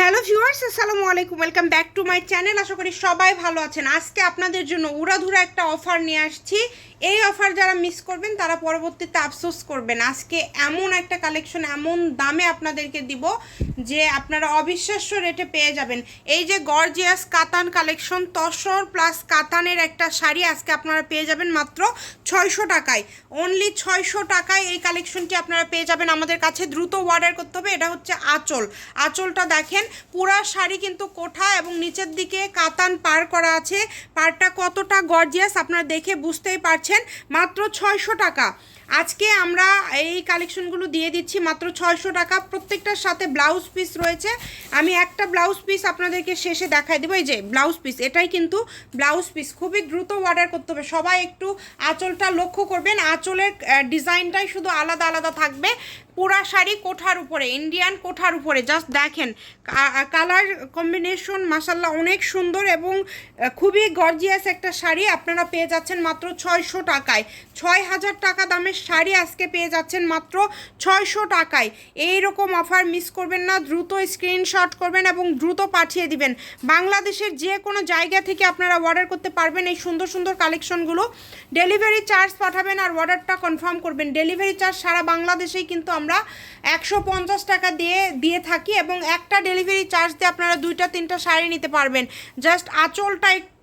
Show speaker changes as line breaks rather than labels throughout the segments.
Hello viewers, আসসালামু আলাইকুম। Welcome back to my channel আশা করি সবাই ভালো আছেন। আজকে আপনাদের জন্য উড়াধুরা একটা অফার নিয়ে আসছি। এই অফার যারা মিস করবেন, তারা পরবর্তীতে আফসোস করবেন। আজকে এমন একটা কালেকশন এমন দামে আপনাদেরকে দিব যে আপনারা অবিশ্বাস্য রেটে পেয়ে যাবেন। এই যে গর্জিয়াস কাতান কালেকশন তসর প্লাস কাতানের একটা শাড়ি আজকে আপনারা পেয়ে যাবেন মাত্র ছয়শো টাকায়। অনলি ছয়শো টাকায় এই কালেকশনটি আপনারা পেয়ে যাবেন। আমাদের কাছে দ্রুত অর্ডার করতে হবে, এটা হচ্ছে আঁচল। আঁচলটা দেখেন, পুরা শাড়ি কিন্তু কোঠা এবং নিচের দিকে কাতান পার করা আছে। পারটা কতটা গর্জিয়াস আপনারা দেখে বুঝতেই পারছেন। মাত্র ছয়শো টাকা। আজকে আমরা এই কালেকশনগুলো দিয়ে দিচ্ছি মাত্র ছয়শো টাকা। প্রত্যেকটার সাথে ব্লাউজ পিস রয়েছে। আমি একটা ব্লাউজ পিস আপনাদেরকে শেষে দেখাই দেবো। এই যে ব্লাউজ পিস এটাই কিন্তু ব্লাউজ পিস খুবই দ্রুত অর্ডার করতে হবে। সবাই একটু আঁচলটা লক্ষ্য করবেন। আঁচলের ডিজাইনটাই শুধু আলাদা আলাদা থাকবে। পুরা শাড়ি কোঠার উপরে ইন্ডিয়ান কোঠার উপরে। জাস্ট দেখেন কালার কম্বিনেশন মাসাল্লাহ অনেক সুন্দর এবং খুবই গর্জিয়াস একটা শাড়ি। আপনারা পেয়ে যাচ্ছেন মাত্র ছয়শো টাকায়। ছয় হাজার টাকা দামের শাড়ি আজকে পেয়ে যাচ্ছেন মাত্র ছয়শো টাকায়। এই রকম অফার মিস করবেন না, দ্রুত স্ক্রিনশট করবেন এবং দ্রুত পাঠিয়ে দিবেন। বাংলাদেশের যে কোনো জায়গা থেকে আপনারা অর্ডার করতে পারবেন এই সুন্দর সুন্দর কালেকশনগুলো ডেলিভারি চার্জ পাঠাবেন আর অর্ডারটা কনফার্ম করবেন। ডেলিভারি চার্জ সারা বাংলাদেশেই কিন্তু আমরা একশো পঞ্চাশ টাকা দিয়ে দিয়ে থাকি এবং একটা ডেলিভারি চার্জ দিয়ে আপনারা দুইটা, তিনটা শাড়ি নিতে পারবেন। জাস্ট আঁচলটা একটু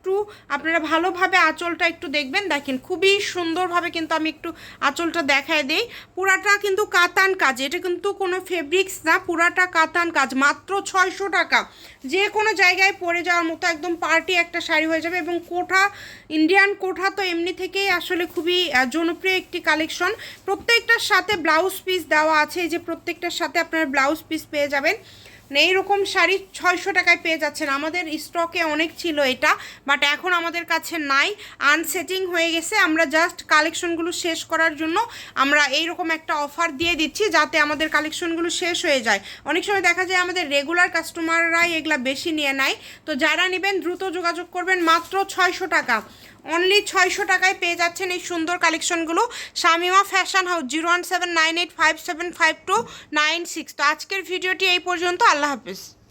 আপনারা ভালোভাবে আঁচলটা একটু দেখবেন। দেখেন, খুবই সুন্দরভাবে কিন্তু আমি একটু আঁচলটা দেখায় দেই। পুরাটা কিন্তু কাতান কাজ, এটা কিন্তু কোনো ফেব্রিক্স না, পুরাটা কাতান কাজ, মাত্র ছয়শো টাকা। যে কোনো জায়গায় পরে যাওয়ার মতো একদম পার্টি একটা শাড়ি হয়ে যাবে এবং কোঠা, ইন্ডিয়ান কোঠা তো এমনি থেকেই আসলে খুবই জনপ্রিয় একটি কালেকশন। প্রত্যেকটার সাথে ব্লাউজ পিস দেওয়া আছে যে প্রত্যেকটার সাথে আপনারা ব্লাউজ পিস পেয়ে যাবেন। এইরকম শাড়ি ছয়শো টাকায় পেয়ে যাচ্ছেন। আমাদের স্টকে অনেক ছিল এটা বাট এখন আমাদের কাছে নাই। আনসেটিং হয়ে গেছে। আমরা জাস্ট কালেকশনগুলো শেষ করার জন্য আমরা এইরকম একটা অফার দিয়ে দিচ্ছি যাতে আমাদের কালেকশনগুলো শেষ হয়ে যায়। অনেক সময় দেখা যায় আমাদের রেগুলার কাস্টমাররাই এগুলা বেশি নিয়ে নেয়। তো যারা নেবেন দ্রুত যোগাযোগ করবেন মাত্র ছয়শো টাকা। অনলি ছয়শো টাকায় পেয়ে যাচ্ছেন এই সুন্দর কালেকশনগুলো Shamima fashion house zero one seven nine eight five seven five two nine six তো আজকের ভিডিওটি এই পর্যন্ত। আল্লাহ